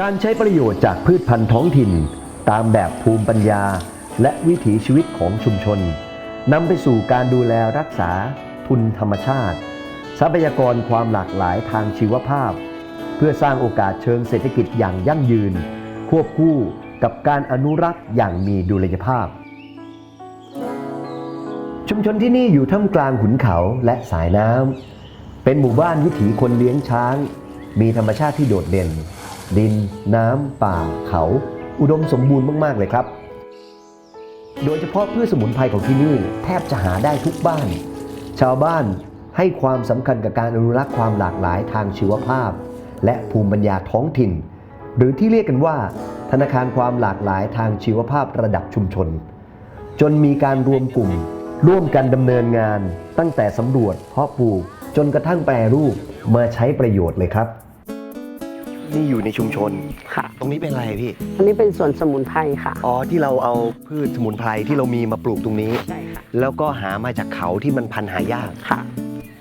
การใช้ประโยชน์จากพืชพันธุ์ท้องถิ่น ตามแบบภูมิปัญญา และวิถีชีวิตของชุมชนนำไปสู่การดูแลรักษาทุนธรรมชาติ ทรัพยากรความหลากหลายทางชีวภาพ เพื่อสร้างโอกาสเชิงเศรษฐกิจอย่างยั่งยืน ควบคู่กับการอนุรักษ์อย่างมีดุลยภาพ ชุมชนที่นี่อยู่ท่ามกลางขุนเขาและสายน้ำเป็นหมู่บ้านวิถีคนเลี้ยงช้าง มีธรรมชาติที่โดดเด่น ดิน น้ำ ป่า เขา อุดมสมบูรณ์มาก ๆ เลยครับ โดยเฉพาะพืชสมุนไพรของที่นี่แทบจะหาได้ทุกบ้าน ชาวบ้านให้ความสำคัญกับการอนุรักษ์ความหลากหลายทางชีวภาพ และภูมิปัญญาท้องถิ่น หรือที่เรียกกันว่า ธนาคารความหลากหลายทางชีวภาพระดับชุมชน จนมีการรวมกลุ่ม ร่วมกันดำเนินงาน ตั้งแต่สำรวจเพาะปลูกจนกระทั่งแปรรูปมาใช้ประโยชน์เลยครับ นี่อยู่ในชุมชน ค่ะ ตรงนี้เป็นอะไรพี่อันนี้เป็นส่วนสมุนไพรค่ะ อ๋อที่เราเอาพืชสมุนไพรที่เรามีมาปลูกตรงนี้ ใช่ค่ะ แล้วก็หามาจากเขาที่มันพันธุ์หายากค่ะ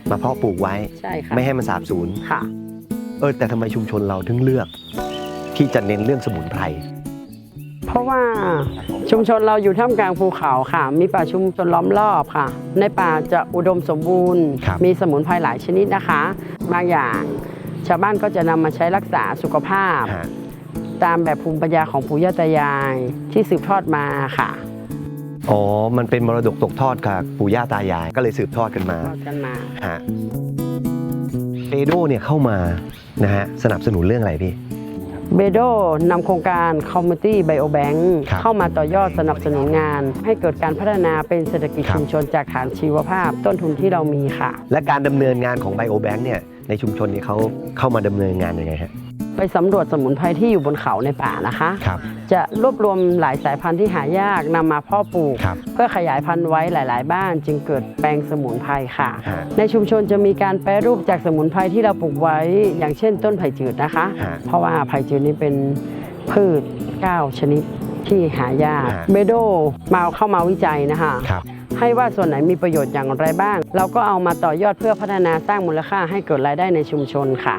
มาเพาะปลูกไว้ ใช่ค่ะ ไม่ให้มันสาบสูญค่ะ เออแต่ทำไมชุมชนเราถึงเลือก ที่จะเน้นเรื่องสมุนไพรเพราะว่าชุมชนเราอยู่ท่ามกลางภูเขาค่ะ มีป่าชุมชนล้อมรอบค่ะ ในป่าจะอุดมสมบูรณ์ครับมีสมุนไพรหลายชนิดนะคะ บางอย่าง ชาวบ้านก็จะนำมาใช้รักษาสุขภาพฮะตามแบบภูมิปัญญาของปู่ย่าตายายที่สืบทอดมาค่ะอ๋อ มันเป็นมรดกตกทอดกับปู่ย่าตายายก็เลยสืบทอดกันมาทอดกันมาฮะเอโดเนี่ยเข้ามานะฮะสนับสนุนเรื่องอะไรพี่ เบโดนำโครงการ Community Bio Bank ครับเข้ามาต่อยอดสนับสนุนงาน ให้เกิดการพัฒนาเป็นเศรษฐกิจครับชุมชนจากฐานชีวภาพต้นทุนที่เรามีค่ะ และการดำเนินงานของไบโอแบงค์เนี่ย ในชุมชนนี้เขาเข้ามาดำเนินงานยังไงฮะไปสำรวจสมุนไพรที่อยู่บนเขาในป่านะคะครับจะรวบรวมหลายสายพันธุ์ที่หายากนำมาเพาะปลูกครับเพื่อขยายพันธุ์ไว้หลาย ๆ บ้าน จึงเกิดแปลงสมุนไพรค่ะฮะในชุมชนจะมีการแปรรูปจากสมุนไพรที่เราปลูกไว้ อย่างเช่นต้นไผ่จืดนะคะฮะเพราะว่าไผ่จืดนี้เป็นพืช 9 ชนิดที่หายากฮะเบโดมาเข้ามาวิจัยนะคะครับ ให้ว่าส่วนไหนมีประโยชน์อย่างไรบ้าง เราก็เอามาต่อยอดเพื่อพัฒนาสร้างมูลค่าให้เกิดรายได้ในชุมชนค่ะ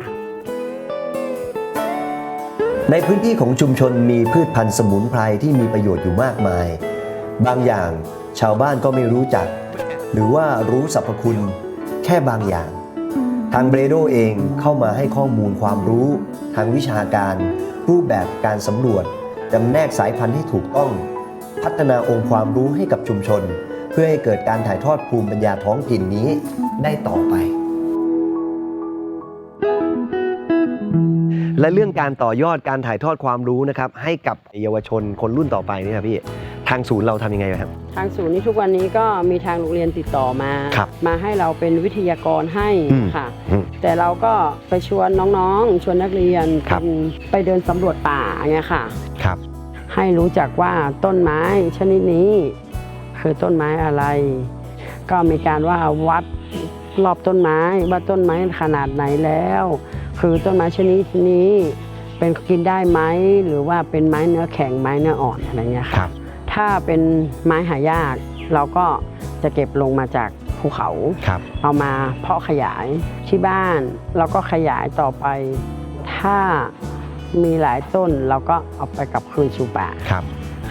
ในพื้นที่ของชุมชนมีพืชพันธุ์สมุนไพรที่มีประโยชน์อยู่มากมาย บางอย่างชาวบ้านก็ไม่รู้จัก หรือว่ารู้สรรพคุณแค่บางอย่าง ทางเบรโดเองเข้ามาให้ข้อมูลความรู้ ทางวิชาการ รูปแบบการสำรวจจำแนกสายพันธุ์ให้ถูกต้อง พัฒนาองค์ความรู้ให้กับชุมชน เพื่อให้เกิดการถ่ายทอดภูมิปัญญาท้องถิ่นนี้ได้ต่อไป และเรื่องการต่อยอดการถ่ายทอดความรู้นะครับ ให้กับเยาวชนคนรุ่นต่อไปนี่ครับพี่ทางศูนย์เราทำยังไงครับ ทางศูนย์นี้ทุกวันนี้ก็มีทางโรงเรียนติดต่อมาครับมาให้เราเป็นวิทยากรให้อืมค่ะอืมแต่เราก็ไปชวนน้องๆ ชวนนักเรียนครับเป็นไปเดินสำรวจป่าเงี้ยค่ะ ครับ ให้รู้จักว่าต้นไม้ชนิดนี้ คือต้นไม้อะไร ก็มีการว่าวัดรอบต้นไม้ว่าต้นไม้ขนาดไหนแล้ว คือต้นไม้ชนิดนี้เป็นกินได้ไหมหรือว่าเป็นไม้เนื้อแข็งไม้เนื้ออ่อนอะไรเงี้ยคค่ะรับ ถ้าเป็นไม้หายาก เราก็จะเก็บลงมาจากภูเขาครับเอามาเพาะขยายที่บ้านเราก็ขยายต่อไป ถ้ามีหลายต้นเราก็เอาไปกลับคืนสู่ป่าครับ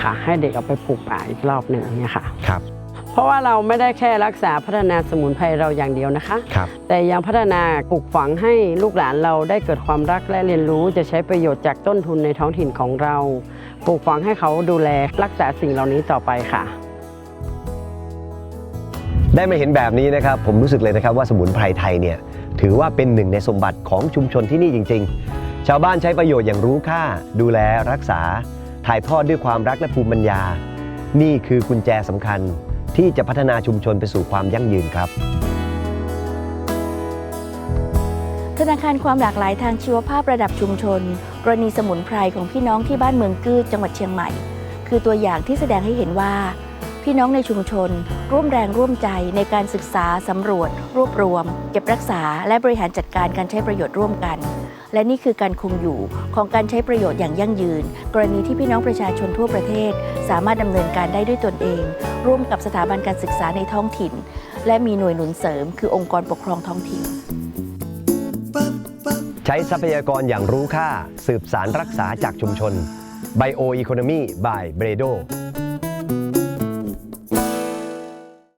ค่ะ ให้เด็กเอาไปปลูกป่าอีกรอบหนึ่งเนี่ยค่ะ ครับเพราะว่าเราไม่ได้แค่รักษาพัฒนาสมุนไพรเราอย่างเดียวนะคะ ครับ แต่ยังพัฒนาปลูกฝังให้ลูกหลานเราได้เกิดความรักและเรียนรู้จะใช้ประโยชน์จากต้นทุนในท้องถิ่นของเรา ปลูกฝังให้เขาดูแลรักษาสิ่งเหล่านี้ต่อไปค่ะ ได้มาเห็นแบบนี้นะครับ ผมรู้สึกเลยนะครับว่าสมุนไพรไทยเนี่ยถือว่าเป็นหนึ่งในสมบัติของชุมชนที่นี่จริง ๆ ชาวบ้านใช้ประโยชน์อย่างรู้ค่า ดูแลรักษา ถ่ายทอดด้วยความรักและภูมิปัญญา นี่คือกุญแจสำคัญที่จะพัฒนาชุมชนไปสู่ความยั่งยืนครับธนาคารความหลากหลายทางชีวภาพระดับชุมชน กรณีสมุนไพรของพี่น้องที่บ้านเมืองกืดจังหวัดเชียงใหม่ คือตัวอย่างที่แสดงให้เห็นว่า พี่น้องในชุมชน ร่วมแรงร่วมใจในการศึกษาสำรวจ รวบรวม เก็บรักษา และบริหารจัดการการใช้ประโยชน์ร่วมกัน และนี่คือการคงอยู่ของการใช้ประโยชน์อย่างยั่งยืน กรณีที่พี่น้องประชาชนทั่วประเทศ สามารถดำเนินการได้ด้วยตนเอง ร่วมกับสถาบันการศึกษาในท้องถิ่น และมีหน่วยหนุนเสริม คือองค์กรปกครองท้องถิ่น ใช้ทรัพยากรอย่างรู้ค่า สืบสารรักษาจากชุมชน Bio Economy by b r e d o